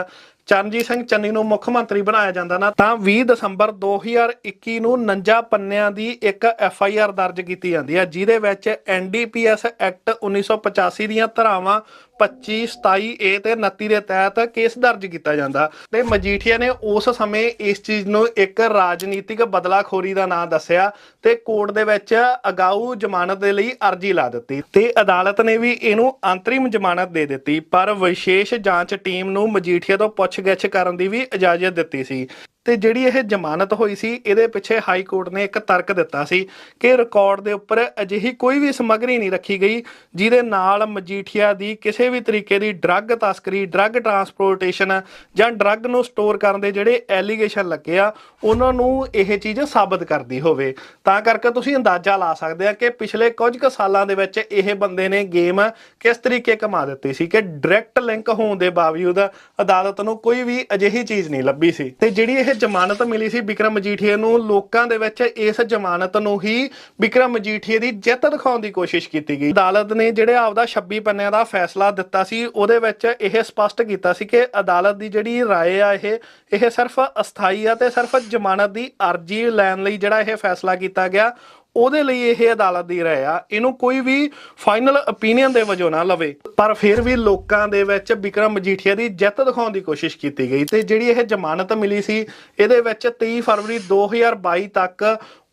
ਚਰਨਜੀਤ ਸਿੰਘ ਚੰਨੀ ਨੂੰ ਮੁੱਖ ਮੰਤਰੀ ਬਣਾਇਆ ਜਾਂਦਾ ਨਾ, ਤਾਂ 20 ਦਸੰਬਰ 2021 ਨੂੰ ਨੰਜਾ ਪੰਨਿਆਂ ਦੀ ਇੱਕ ਐਫ ਆਈ ਆਰ ਦਰਜ ਕੀਤੀ ਜਾਂਦੀ ਹੈ, ਜਿਹਦੇ ਵਿੱਚ N D P S act 1985 ਦੀਆਂ ਧਾਰਾਵਾਂ 25 27 ਏ ਤੇ 29 ਦੇ ਤਹਿਤ ਕੇਸ ਦਰਜ ਕੀਤਾ ਜਾਂਦਾ। ਤੇ ਮਜੀਠੀਆ ਨੇ ਉਸ ਸਮੇਂ ਇਸ ਚੀਜ਼ ਨੂੰ ਇੱਕ ਰਾਜਨੀਤਿਕ ਬਦਲਾਖੋਰੀ ਦਾ ਨਾਂ ਦੱਸਿਆ ਤੇ ਕੋਰਟ ਦੇ ਵਿੱਚ ਅਗਾਊ ਜ਼ਮਾਨਤ ਦੇ ਲਈ ਅਰਜ਼ੀ ਲਾ ਦਿੱਤੀ। ਤੇ ਅਦਾਲਤ ਨੇ ਵੀ ਇਹਨੂੰ ਅੰਤਰਿਮ ਜ਼ਮਾਨਤ ਦੇ ਦਿੱਤੀ, ਪਰ ਵਿਸ਼ੇਸ਼ ਜਾਂਚ ਟੀਮ ਨੂੰ ਮਜੀਠੀਆ ਤੋਂ ਪੁੱਛਗਿੱਛ ਕਰਨ ਦੀ ਵੀ ਇਜਾਜ਼ਤ ਦਿੱਤੀ ਸੀ। ਤੇ ਜਿਹੜੀ ਇਹ ਜ਼ਮਾਨਤ ਹੋਈ ਸੀ, ਇਹਦੇ ਪਿੱਛੇ ਹਾਈ ਕੋਰਟ ਨੇ ਇੱਕ ਤਰਕ ਦਿੱਤਾ ਸੀ ਕਿ ਰਿਕਾਰਡ ਦੇ ਉੱਪਰ ਅਜਿਹੀ ਕੋਈ ਵੀ ਸਮੱਗਰੀ ਨਹੀਂ ਰੱਖੀ ਗਈ, ਜਿਹਦੇ ਨਾਲ ਮਜੀਠੀਆ ਦੀ ਕਿਸੇ ਵੀ ਤਰੀਕੇ ਦੀ ਡਰੱਗ ਤਸਕਰੀ ਡਰੱਗ ਟਰਾਂਸਪੋਰਟੇਸ਼ਨ ਜਾਂ ਡਰੱਗ ਨੂੰ ਸਟੋਰ ਕਰਨ ਦੇ ਜਿਹੜੇ ਐਲੀਗੇਸ਼ਨ ਲੱਗੇ ਆ, ਉਹਨਾਂ ਨੂੰ ਇਹ ਚੀਜ਼ ਸਾਬਤ ਕਰਦੀ ਹੋਵੇ। ਤਾਂ ਕਰਕੇ ਤੁਸੀਂ ਅੰਦਾਜ਼ਾ ਲਾ ਸਕਦੇ ਆ ਕਿ ਪਿਛਲੇ ਕੁਝ ਕੁ ਸਾਲਾਂ ਦੇ ਵਿੱਚ ਇਹ ਬੰਦੇ ਨੇ ਗੇਮ ਕਿਸ ਤਰੀਕੇ ਕਮਾ ਦਿੱਤੀ ਸੀ ਕਿ ਡਾਇਰੈਕਟ ਲਿੰਕ ਹੋਣ ਦੇ ਬਾਵਜੂਦ ਅਦਾਲਤ ਨੂੰ ਕੋਈ ਵੀ ਅਜਿਹੀ ਚੀਜ਼ ਨਹੀਂ ਲੱਭੀ ਸੀ। ਤੇ ਜਿਹੜੀ ਇਹ ਜ਼ਮਾਨਤ ਮਿਲੀ ਸੀ ਵਿਕਰਮ ਮਜੀਠੀਆ ਨੂੰ ਲੋਕਾਂ ਦੇ ਵਿੱਚ ਇਸ ਜ਼ਮਾਨਤ ਨੂੰ ਹੀ ਵਿਕਰਮ ਮਜੀਠੀਆ ਦੀ ਜਿੱਤ ਦਿਖਾਉਣ ਦੀ ਕੋਸ਼ਿਸ਼ ਕੀਤੀ ਗਈ ਅਦਾਲਤ ਨੇ ਜਿਹੜੇ ਆਪਦਾ 26 ਪੰਨਿਆਂ ਦਾ ਫੈਸਲਾ ਦਿੱਤਾ ਸੀ ਉਹਦੇ ਵਿੱਚ ਇਹ ਸਪਸ਼ਟ ਕੀਤਾ ਸੀ ਕਿ ਅਦਾਲਤ ਦੀ ਜਿਹੜੀ رائے ਆ ਇਹ ਇਹ ਸਿਰਫ ਅਸਥਾਈ ਆ ਤੇ ਸਿਰਫ ਜ਼ਮਾਨਤ ਦੀ ਅਰਜ਼ੀ ਲੈਣ ਲਈ ਜਿਹੜਾ ਇਹ ਫੈਸਲਾ ਕੀਤਾ ਗਿਆ ਉਹਦੇ ਲਈ ਇਹ ਅਦਾਲਤ ਦੀ ਰਾਏ ਆ, ਇਹਨੂੰ ਕੋਈ ਵੀ ਫਾਈਨਲ ਓਪੀਨੀਅਨ ਦੇ ਵਜੋਂ ਨਾ ਲਵੇ। ਪਰ ਫਿਰ ਵੀ ਲੋਕਾਂ ਦੇ ਵਿੱਚ ਵਿਕਰਮ ਮਜੀਠੀਆ ਦੀ ਜਿੱਤ ਦਿਖਾਉਣ ਦੀ ਕੋਸ਼ਿਸ਼ ਕੀਤੀ ਗਈ ਤੇ ਜਿਹੜੀ ਇਹ ਜ਼ਮਾਨਤ ਮਿਲੀ ਸੀ, ਇਹਦੇ ਵਿੱਚ 23 ਫਰਵਰੀ 2022 ਤੱਕ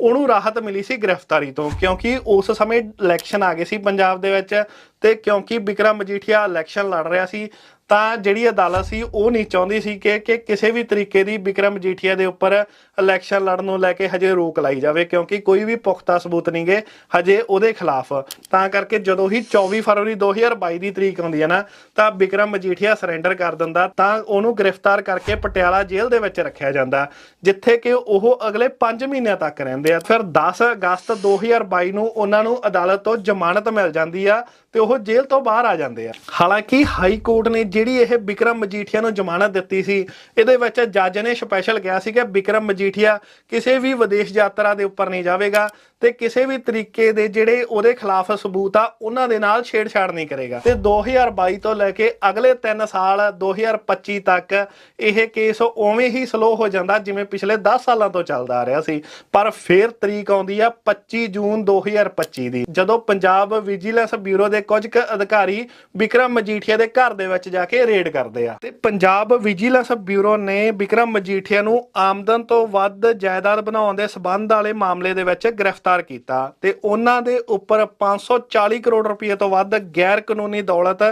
ਉਹਨੂੰ ਰਾਹਤ ਮਿਲੀ ਸੀ ਗ੍ਰਿਫਤਾਰੀ ਤੋਂ, ਕਿਉਂਕਿ ਉਸ ਸਮੇਂ ਇਲੈਕਸ਼ਨ ਆ ਗਏ ਸੀ ਪੰਜਾਬ ਦੇ ਵਿੱਚ ਤੇ ਕਿਉਂਕਿ ਵਿਕਰਮ ਮਜੀਠੀਆ ਇਲੈਕਸ਼ਨ ਲੜ ਰਿਹਾ ਸੀ ਤਾਂ ਜਿਹੜੀ ਅਦਾਲਤ ਸੀ, ਉਹ ਨਹੀਂ ਚਾਹੁੰਦੀ ਸੀ ਕਿ ਕਿ ਕਿਸੇ ਵੀ ਤਰੀਕੇ ਦੀ ਵਿਕਰਮ ਮਜੀਠੀਆ ਦੇ ਉੱਪਰ ਇਲੈਕਸ਼ਨ ਲੜਨ ਨੂੰ ਲੈ ਕੇ ਹਜੇ ਰੋਕ ਲਾਈ ਜਾਵੇ, ਕਿਉਂਕਿ ਕੋਈ ਵੀ ਪੁਖਤਾ ਸਬੂਤ ਨਹੀਂਗੇ ਹਜੇ ਉਹਦੇ ਖਿਲਾਫ। ਤਾਂ ਕਰਕੇ ਜਦੋਂ ਹੀ 24 ਫਰਵਰੀ 2022 ਦੀ ਤਰੀਕ ਆਉਂਦੀ ਹੈ ਨਾ, ਤਾਂ ਵਿਕਰਮ ਮਜੀਠੀਆ ਸਰੈਂਡਰ ਕਰ ਦਿੰਦਾ, ਤਾਂ ਉਹਨੂੰ ਗ੍ਰਿਫਤਾਰ ਕਰਕੇ ਪਟਿਆਲਾ ਜੇਲ੍ਹ ਦੇ ਵਿੱਚ ਰੱਖਿਆ ਜਾਂਦਾ, ਜਿੱਥੇ ਕਿ ਉਹ ਅਗਲੇ 5 ਮਹੀਨਿਆਂ ਤੱਕ ਰਹਿੰਦੇ ਆ। ਫਿਰ 10 ਅਗਸਤ 2022 ਨੂੰ ਉਹਨਾਂ ਨੂੰ ਅਦਾਲਤ ਤੋਂ ਜ਼ਮਾਨਤ ਮਿਲ ਜਾਂਦੀ ਆ ਤੇ ਉਹ ਜੇਲ੍ਹ ਤੋਂ ਬਾਹਰ ਆ ਜਾਂਦੇ ਆ। ਹਾਲਾਂਕਿ ਹਾਈ ਕੋਰਟ ਨੇ ਜਿਹੜੀ ਇਹ ਵਿਕਰਮ ਮਜੀਠੀਆ ਨੂੰ ਜ਼ਮਾਨਤ ਦਿੱਤੀ ਸੀ, ਇਹਦੇ ਵਿੱਚ ਜੱਜ ਨੇ ਸਪੈਸ਼ਲ ਕਿਹਾ ਸੀ ਕਿ ਵਿਕਰਮ ਮਜੀਠੀਆ ਕਿਸੇ ਵੀ ਵਿਦੇਸ਼ ਯਾਤਰਾ ਦੇ ਉੱਪਰ ਨਹੀਂ ਜਾਵੇਗਾ ਤੇ ਕਿਸੇ ਵੀ ਤਰੀਕੇ ਦੇ ਜਿਹੜੇ ਉਹਦੇ ਖਿਲਾਫ ਸਬੂਤ ਆ, ਉਹਨਾਂ ਦੇ ਨਾਲ ਛੇੜਛਾੜ ਨਹੀਂ ਕਰੇਗਾ। ਤੇ 2022 ਤੋਂ ਲੈ ਕੇ ਅਗਲੇ 3 ਸਾਲ 2025 ਤੱਕ ਇਹ ਕੇਸ ਉਵੇਂ ਹੀ ਸਲੋ ਹੋ ਜਾਂਦਾ ਜਿਵੇਂ ਪਿਛਲੇ 10 ਸਾਲਾਂ ਤੋਂ ਚੱਲਦਾ ਆ ਰਿਹਾ ਸੀ। ਪਰ ਫਿਰ ਤਰੀਕ ਆਉਂਦੀ ਆ 25 ਜੂਨ 2025 ਦੀ। ਜਦੋਂ ਪੰਜਾਬ ਵਿਜੀਲੈਂਸ ਬਿਊਰੋ ਦੇ ਕੁਝ ਅਧਿਕਾਰੀ ਵਿਕਰਮ ਮਜੀਠੀਆ ਦੇ ਘਰ ਦੇ ਵਿੱਚ ਜਾ ਕੇ ਰੇਡ ਕਰਦੇ ਆ। ਤੇ ਪੰਜਾਬ ਵਿਜੀਲੈਂਸ ਬਿਊਰੋ ਨੇ ਵਿਕਰਮ ਮਜੀਠੀਆ ਨੂੰ ਆਮਦਨ ਤੋਂ ਵੱਧ ਜਾਇਦਾਦ ਬਣਾਉਣ ਦੇ ਸਬੰਧ ਵਾਲੇ ਮਾਮਲੇ ਦੇ ਵਿੱਚ ਗ੍ਰਿਫਤਾਰ ਕੀਤਾ। ਤੇ ਉਹਨਾਂ ਦੇ ਉੱਪਰ 540 ਕਰੋੜ ਰੁਪਏ ਤੋਂ ਵੱਧ ਗੈਰ ਕਾਨੂੰਨੀ ਦੌਲਤ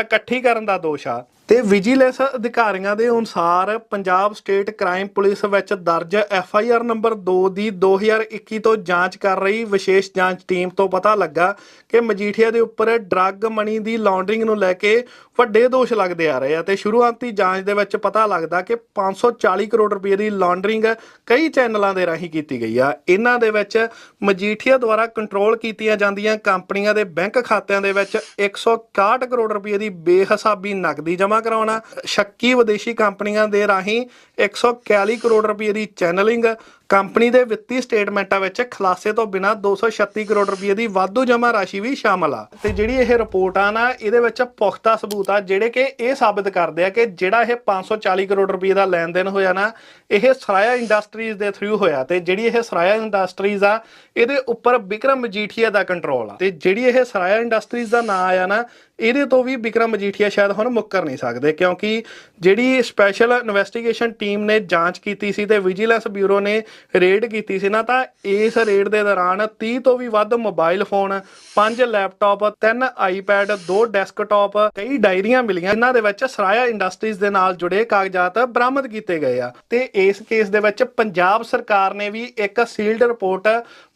ਇਕੱਠੀ ਕਰਨ ਦਾ ਦੋਸ਼ ਆ। ਤੇ ਵਿਜੀਲੈਂਸ ਅਧਿਕਾਰੀਆਂ ਦੇ ਅਨੁਸਾਰ ਪੰਜਾਬ ਸਟੇਟ ਕ੍ਰਾਈਮ ਪੁਲਿਸ ਵਿੱਚ ਦਰਜ ਐਫ ਆਈ ਆਰ ਨੰਬਰ 2 ਦੀ 2021 ਤੋਂ ਜਾਂਚ ਕਰ ਰਹੀ ਵਿਸ਼ੇਸ਼ ਜਾਂਚ ਟੀਮ ਤੋਂ ਪਤਾ ਲੱਗਾ ਕਿ ਮਜੀਠੀਆ ਦੇ ਉੱਪਰ ਡਰੱਗ ਮਨੀ ਦੀ ਲਾਂਡਰਿੰਗ ਨੂੰ ਲੈ ਕੇ ਵੱਡੇ ਦੋਸ਼ ਲੱਗਦੇ ਆ ਰਹੇ ਆ ਤੇ ਸ਼ੁਰੂਆਤੀ ਜਾਂਚ ਦੇ ਵਿੱਚ ਪਤਾ ਲੱਗਦਾ ਕਿ 540 ਕਰੋੜ ਰੁਪਏ ਦੀ ਲਾਂਡਰਿੰਗ ਕਈ ਚੈਨਲਾਂ ਦੇ ਰਾਹੀਂ ਕੀਤੀ ਗਈ ਆ। ਇਹਨਾਂ ਦੇ ਵਿੱਚ ਮਜੀਠੀਆ ਦੁਆਰਾ ਕੰਟਰੋਲ ਕੀਤੀਆਂ ਜਾਂਦੀਆਂ ਕੰਪਨੀਆਂ ਦੇ ਬੈਂਕ ਖਾਤਿਆਂ ਦੇ ਵਿੱਚ 161 ਕਰੋੜ ਰੁਪਏ ਦੀ ਬੇਹਿਸਾਬੀ ਨਕਦੀ ਜਮ੍ਹਾਂ ਕਰਾਉਣਾ। ਸ਼ੱਕੀ ਵਿਦੇਸ਼ੀ ਕੰਪਨੀਆਂ ਦੇ ਰਾਹੀਂ 141 ਕਰੋੜ ਰੁਪਏ ਦੀ ਚੈਨਲਿੰਗ ਕੰਪਨੀ ਦੇ ਵਿੱਤੀ ਸਟੇਟਮੈਂਟਾਂ ਵਿੱਚ ਖਲਾਸੇ ਤੋਂ ਬਿਨਾਂ 236 ਕਰੋੜ ਰੁਪਏ ਦੀ ਵਾਧੂ ਜਮ੍ਹਾਂ ਰਾਸ਼ੀ ਵੀ ਸ਼ਾਮਲ ਆ। ਤੇ ਜਿਹੜੀ ਇਹ ਰਿਪੋਰਟ ਆ ਨਾ, ਇਹਦੇ ਵਿੱਚ ਪੁਖਤਾ ਸਬੂਤ ਆ, ਜਿਹੜੇ ਕਿ ਇਹ ਸਾਬਤ ਕਰਦੇ ਆ ਕਿ ਜਿਹੜਾ ਇਹ 540 ਕਰੋੜ ਰੁਪਏ ਦਾ ਲੈਣ ਦੇਣ ਹੋਇਆ ਨਾ, ਇਹ ਸਰਾਇਆ ਇੰਡਸਟਰੀਜ਼ ਦੇ ਥਰੂ ਹੋਇਆ। ਤੇ ਜਿਹੜੀ ਇਹ ਸਰਾਇਆ ਇੰਡਸਟਰੀਜ਼ ਆ, ਇਹਦੇ ਉੱਪਰ ਵਿਕਰਮ ਮਜੀਠੀਆ ਦਾ ਕੰਟਰੋਲ ਆ। ਤੇ ਜਿਹੜੀ ਇਹ ਸਰਾਇਆ ਇੰਡਸਟਰੀਜ਼ ਦਾ ਨਾਂ ਆਇਆ ਨਾ, ਇਹਦੇ ਤੋਂ ਵੀ ਵਿਕਰਮ ਮਜੀਠੀਆ ਸ਼ਾਇਦ ਹੁਣ ਮੁੱਕਰ ਨਹੀਂ ਸਕਦੇ, ਕਿਉਂਕਿ ਜਿਹੜੀ ਸਪੈਸ਼ਲ ਇਨਵੈਸਟੀਗੇਸ਼ਨ ਟੀਮ ਨੇ ਜਾਂਚ ਕੀਤੀ ਸੀ ਤੇ ਵਿਜੀਲੈਂਸ ਬਿਊਰੋ ਨੇ ਰੇਡ ਕੀਤੀ ਸੀ ਨਾ, ਤਾਂ ਇਸ ਰੇਡ ਦੇ ਦੌਰਾਨ 30 ਤੋਂ ਵੀ ਵੱਧ mobile phone 5 laptop 3 iPad 2 desktop, ਕਈ ਡਾਇਰੀਆਂ ਮਿਲੀਆਂ। ਇਹਨਾਂ ਦੇ ਵਿੱਚ ਸਰਾਇਆ ਇੰਡਸਟਰੀਜ਼ ਦੇ ਨਾਲ ਜੁੜੇ ਕਾਗਜ਼ਾਤ ਬਰਾਮਦ ਕੀਤੇ ਗਏ ਆ। ਤੇ ਇਸ ਕੇਸ ਦੇ ਵਿੱਚ ਪੰਜਾਬ ਸਰਕਾਰ ਨੇ ਵੀ ਇੱਕ ਸੀਲਡ ਰਿਪੋਰਟ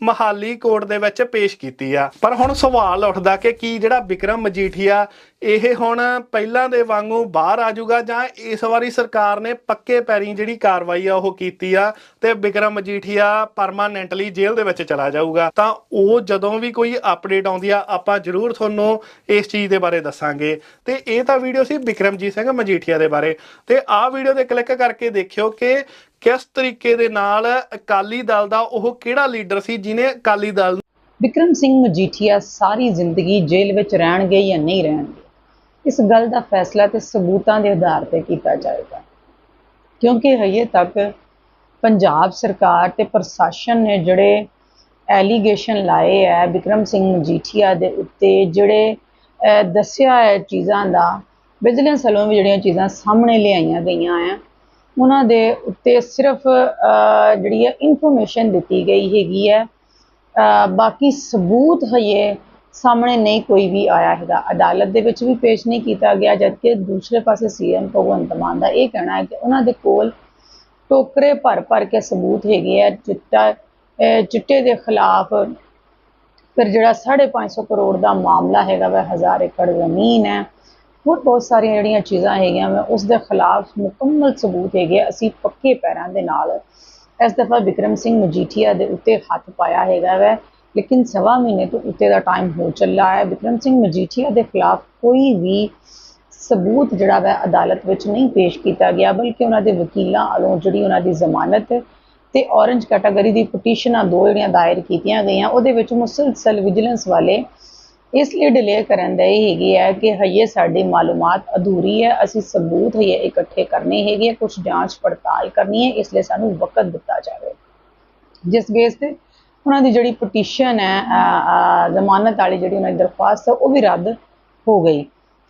ਮਹਾਲੀ ਕੋਰਟ ਦੇ ਵਿੱਚ ਪੇਸ਼ ਕੀਤੀ ਆ। ਪਰ ਹੁਣ ਸਵਾਲ ਉੱਠਦਾ ਕਿ ਕੀ ਜਿਹੜਾ ਵਿਕਰਮ ਮਜੀਠੀਆ ਇਹ ਹੁਣ ਪਹਿਲਾਂ ਦੇ ਵਾਂਗੂ ਬਾਹਰ ਆ ਜਾਊਗਾ ਜਾਂ ਇਸ ਵਾਰੀ ਸਰਕਾਰ ਨੇ ਪੱਕੇ ਪੈਰੀ ਜਿਹੜੀ ਕਾਰਵਾਈ ਆ ਉਹ ਕੀਤੀ ਆ ਤੇ ਬਿਕਰਮ ਮਜੀਠੀਆ ਪਰਮਾਨੈਂਟਲੀ ਜੇਲ੍ਹ ਦੇ ਵਿੱਚ ਚਲਾ ਜਾਊਗਾ। ਤਾਂ ਉਹ ਜਦੋਂ ਵੀ ਕੋਈ ਅਪਡੇਟ ਆਉਂਦੀ ਆ, ਆਪਾਂ ਜ਼ਰੂਰ ਤੁਹਾਨੂੰ ਇਸ ਚੀਜ਼ ਦੇ ਬਾਰੇ ਦੱਸਾਂਗੇ। ਤੇ ਇਹ ਤਾਂ ਵੀਡੀਓ ਸੀ ਬਿਕਰਮਜੀਤ ਸਿੰਘ ਮਜੀਠੀਆ ਦੇ ਬਾਰੇ। ਤੇ ਆਹ ਵੀਡੀਓ ਤੇ ਕਲਿੱਕ ਕਰਕੇ ਦੇਖਿਓ ਕਿ ਕਿਸ ਤਰੀਕੇ ਦੇ ਨਾਲ ਅਕਾਲੀ ਦਲ ਦਾ ਉਹ ਕਿਹੜਾ ਲੀਡਰ ਸੀ ਜਿਨੇ ਅਕਾਲੀ ਦਲ ਵਿਕਰਮ ਸਿੰਘ ਮਜੀਠੀਆ ਸਾਰੀ ਜ਼ਿੰਦਗੀ ਜੇਲ੍ਹ ਵਿੱਚ ਰਹਿਣਗੇ ਜਾਂ ਨਹੀਂ ਰਹਿਣਗੇ? ਇਸ ਗੱਲ ਦਾ ਫੈਸਲਾ ਤੇ ਸਬੂਤਾਂ ਦੇ ਆਧਾਰ ਤੇ ਕੀਤਾ ਜਾਏਗਾ। ਕਿਉਂਕਿ ਹਜੇ ਤੱਕ ਪੰਜਾਬ ਸਰਕਾਰ ਤੇ ਪ੍ਰਸ਼ਾਸਨ ਨੇ ਜਿਹੜੇ ਐਲੀਗੇਸ਼ਨ ਲਾਏ ਹੈ ਵਿਕਰਮ ਸਿੰਘ ਮਜੀਠੀਆ ਦੇ ਉੱਤੇ ਜਿਹੜੇ ਦੱਸਿਆ ਹੈ ਚੀਜ਼ਾਂ ਦਾ, ਵਿਜੀਲੈਂਸ ਵੱਲੋਂ ਵੀ ਜਿਹੜੀਆਂ ਚੀਜ਼ਾਂ ਸਾਹਮਣੇ ਲਿਆਈਆਂ ਗਈਆਂ ਹੈ ਉਹਨਾਂ ਦੇ ਉੱਤੇ ਸਿਰਫ ਜਿਹੜੀ ਹੈ ਇਨਫੋਰਮੇਸ਼ਨ ਦਿੱਤੀ ਗਈ ਹੈਗੀ ਹੈ। ਬਾਕੀ ਸਬੂਤ ਹਜੇ ਸਾਹਮਣੇ ਨਹੀਂ ਕੋਈ ਵੀ ਆਇਆ ਹੈਗਾ ਅਦਾਲਤ ਦੇ ਵਿੱਚ ਵੀ ਪੇਸ਼ ਨਹੀਂ ਕੀਤਾ ਗਿਆ, ਜਦਕਿ ਦੂਸਰੇ ਪਾਸੇ ਸੀਐਮ ਭਗਵੰਤ ਮਾਨ ਦਾ ਇਹ ਕਹਿਣਾ ਹੈ ਕਿ ਉਹਨਾਂ ਦੇ ਕੋਲ ਟੋਕਰੇ ਭਰ ਭਰ ਕੇ ਸਬੂਤ ਹੈਗੇ ਆ, ਚਿੱਟਾ ਚਿੱਟੇ ਦੇ ਖਿਲਾਫ ਫਿਰ ਜਿਹੜਾ 550 ਕਰੋੜ ਦਾ ਮਾਮਲਾ ਹੈਗਾ ਵਾ, ਹਜ਼ਾਰ ਏਕੜ ਜ਼ਮੀਨ ਹੈ, ਹੋਰ ਬਹੁਤ ਸਾਰੀਆਂ ਜਿਹੜੀਆਂ ਚੀਜ਼ਾਂ ਹੈਗੀਆਂ ਵਾ, ਉਸ ਦੇ ਖਿਲਾਫ ਮੁਕੰਮਲ ਸਬੂਤ ਹੈਗੇ ਆ। ਅਸੀਂ ਪੱਕੇ ਪੈਰਾਂ ਦੇ ਨਾਲ ਇਸ ਦਫਾ ਵਿਕਰਮ ਸਿੰਘ ਮਜੀਠੀਆ ਦੇ ਉੱਤੇ ਹੱਥ ਪਾਇਆ ਹੈਗਾ ਵੈ ਲੇਕਿਨ ਸਵਾ ਮਹੀਨੇ ਤੋਂ ਉੱਤੇ ਦਾ ਟਾਈਮ ਹੋ ਚੱਲਾ ਹੈ। ਵਿਕਰਮ ਸਿੰਘ ਮਜੀਠੀਆ ਦੇ ਖਿਲਾਫ ਕੋਈ ਵੀ ਸਬੂਤ ਜਿਹੜਾ ਵੈ ਅਦਾਲਤ ਵਿੱਚ ਨਹੀਂ ਪੇਸ਼ ਕੀਤਾ ਗਿਆ, ਬਲਕਿ ਉਹਨਾਂ ਦੇ ਵਕੀਲਾਂ ਵੱਲੋਂ ਜਿਹੜੀ ਉਹਨਾਂ ਦੀ ਜ਼ਮਾਨਤ ਤੇ ਔਰੰਜ ਕੈਟਾਗਰੀ ਦੀ ਪਟੀਸ਼ਨਾਂ ਦੋ ਜਿਹੜੀਆਂ ਦਾਇਰ ਕੀਤੀਆਂ ਗਈਆਂ, ਉਹਦੇ ਵਿੱਚ ਮੁਸਲਸਲ ਵਿਜੀਲੈਂਸ ਵਾਲੇ ਇਸ ਲਈ ਡਿਲੇ ਕਰਨ ਦੇ ਹੈਗੀ ਹੈ ਕਿ ਹਜੇ ਸਾਡੀ ਮਾਲੂਮਾਤ ਅਧੂਰੀ ਹੈ, ਅਸੀਂ ਸਬੂਤ ਹਜੇ ਇਕੱਠੇ ਕਰਨੇ ਹੈਗੇ ਕੁਝ ਜਾਂਚ ਪੜਤਾਲ ਕਰਨੀ ਹੈ, ਇਸ ਲਈ ਸਾਨੂੰ ਵਕਤ ਦਿੱਤਾ ਜਾਵੇ। ਜਿਸ ਬੇਸ ਤੇ ਉਹਨਾਂ ਦੀ ਜਿਹੜੀ ਪਟੀਸ਼ਨ ਹੈ ਜ਼ਮਾਨਤ ਵਾਲੀ ਜਿਹੜੀ ਉਹਨਾਂ ਦੀ ਦਰਖਾਸਤ ਹੈ ਉਹ ਵੀ ਰੱਦ ਹੋ ਗਈ।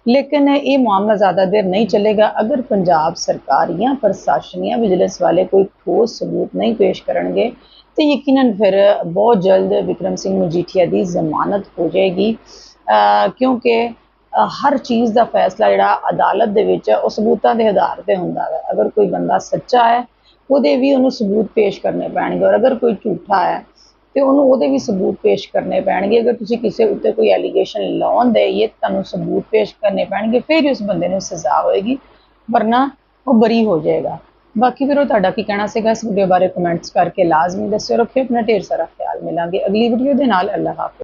ਲੇਕਿਨ ਇਹ ਮਾਮਲਾ ਜ਼ਿਆਦਾ ਦੇਰ ਨਹੀਂ ਚੱਲੇਗਾ ਅਗਰ ਪੰਜਾਬ ਸਰਕਾਰ ਜਾਂ ਪ੍ਰਸ਼ਾਸਨ ਜਾਂ ਵਿਜੀਲੈਂਸ ਵਾਲੇ ਕੋਈ ਠੋਸ ਸਬੂਤ ਨਹੀਂ ਪੇਸ਼ ਕਰਨਗੇ ਤੇ ਯਕੀਨਨ ਫਿਰ ਬਹੁਤ ਜਲਦ ਵਿਕਰਮ ਸਿੰਘ ਮਜੀਠੀਆ ਦੀ ਜ਼ਮਾਨਤ ਹੋ ਜਾਏਗੀ। ਕਿਉਂਕਿ ਹਰ ਚੀਜ਼ ਦਾ ਫੈਸਲਾ ਜਿਹੜਾ ਅਦਾਲਤ ਦੇ ਵਿੱਚ ਹੈ, ਉਹ ਸਬੂਤਾਂ ਦੇ ਆਧਾਰ ਤੇ ਹੁੰਦਾ ਹੈ। ਅਗਰ ਕੋਈ ਬੰਦਾ ਸੱਚਾ ਹੈ ਉਹਦੇ ਵੀ ਉਹਨੂੰ ਸਬੂਤ ਪੇਸ਼ ਕਰਨੇ ਪੈਣਗੇ। ਔਰ ਅਗਰ ਕੋਈ ਝੂਠਾ ਹੈ ਤੇ ਉਹਨੂੰ ਉਹਦੇ ਵੀ ਸਬੂਤ ਪੇਸ਼ ਕਰਨੇ ਪੈਣਗੇ। ਅਗਰ ਤੁਸੀਂ ਕਿਸੇ ਉੱਤੇ ਕੋਈ ਐਲੀਗੇਸ਼ਨ ਲਾਉਣ ਦੇ ਇਹ ਤੁਹਾਨੂੰ ਸਬੂਤ ਪੇਸ਼ ਕਰਨੇ ਪੈਣਗੇ, ਫਿਰ ਹੀ ਉਸ ਬੰਦੇ ਨੂੰ ਸਜ਼ਾ ਹੋਏਗੀ, ਵਰਨਾ ਉਹ ਬਰੀ ਹੋ ਜਾਏਗਾ। ਬਾਕੀ ਵੀਰੋ, ਤੁਹਾਡਾ ਕੀ ਕਹਿਣਾ ਸੀਗਾ? ਇਸ ਵੀਡੀਓ ਬਾਰੇ ਕਮੈਂਟਸ ਕਰਕੇ ਲਾਜ਼ਮੀ ਦੱਸਿਓ, ਰੱਖਿਓ, ਆਪਣਾ ਢੇਰ ਸਾਰਾ ਖਿਆਲ ਮਿਲਾਂਗੇ। ਅਗਲੀ ਵੀਡੀਓ ਦੇ ਨਾਲ ਅੱਲਾਹ ਹਾਫਿਜ਼।